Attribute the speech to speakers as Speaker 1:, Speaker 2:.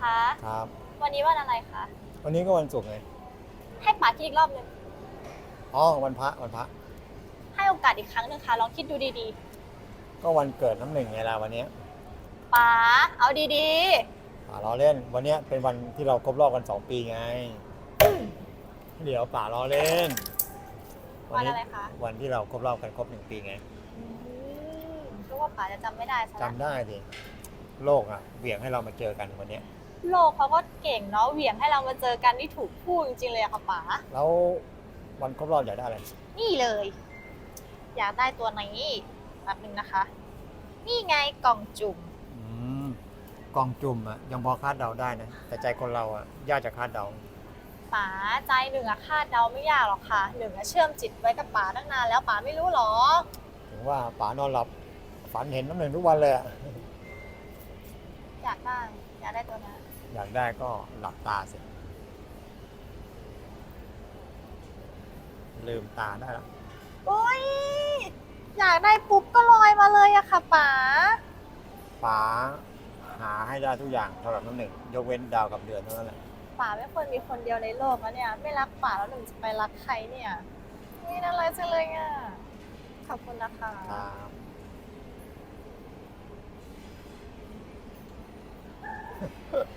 Speaker 1: คะ
Speaker 2: ครับ
Speaker 1: วันนี้วันอะไรคะ
Speaker 2: วันนี้ก็วันศุกร์ไง
Speaker 1: ให้ป๋าคิดอีกรอบหนึ่ง
Speaker 2: อ๋อวันพระวันพระ
Speaker 1: ให้โอกาสอีกครั้งหนึ่งค่ะ ลองคิดดูดี
Speaker 2: ก็วันเกิดน้ำหนึ่งไงล่ะวันเนี้ย
Speaker 1: ๆป๋าเอาดี
Speaker 2: ป่าล้อเล่น วันเนี้ยเป็นวันที่เราครบรอบกันสองปีไง เดี๋ยวป่าล้อเล่น
Speaker 1: ๆ วันอะไรคะ
Speaker 2: วันที่เราครบรอบกันครบหนึ่งปีไง
Speaker 1: อืมก็ว่าป๋าจะจำไม่ได้ซะ
Speaker 2: จำ
Speaker 1: แล้ว
Speaker 2: ได้ดิโลกอะเบี่ยงให้เรามาเจอกันวันเนี้ย
Speaker 1: โลกเขาก็เก่งเนาะเหวี่ยงให้เรามาเจอกันที่ถูกพูดจริงๆเลยอะค่ะป๋า
Speaker 2: แล้ววันครบรอบอยากได้อะไร
Speaker 1: นี่เลย อยากได้ตัวนี้แป๊บหนึงนะคะ นี่ไงกล่องจุ่ม
Speaker 2: อืมกองจุ่มอะยังพอคาดเดาได้นะ แต่ใจคนเราอะยากจะคาดเดา
Speaker 1: ป๋าใจหนึ่งอะคาดเดาไม่ยากหรอกค่ะหนึ่งอะเชื่อมจิตไว้กับป๋าตั้งนานแล้วป๋าไม่รู้หรอ
Speaker 2: ถึงว่าป๋านอนหลับฝันเห็นน้ำหนึ่งทุกวันเลยอะ
Speaker 1: อยากได้อยากได้ตัวนั้น
Speaker 2: อยากได้ก็หลับตาสิลืมตาได้แล้ว
Speaker 1: โอ้ยอยากได้ปุ๊บก็ลอยมาเลยอะค่ะป๋า
Speaker 2: ป๋าหาให้ได้ทุกอย่างสำหรับน้ำหนึ่ง ยกเว้นดาวกับเดือนเท่านั้นแหละ
Speaker 1: ป๋าไม่ควรมีคนเดียวในโลกนะเนี่ย ไม่รักป๋าแล้วหนึ่งจะไปรักใครเนี่ยนี่น่ารักจังเลยอะขอบคุณนะคะ
Speaker 2: ครับ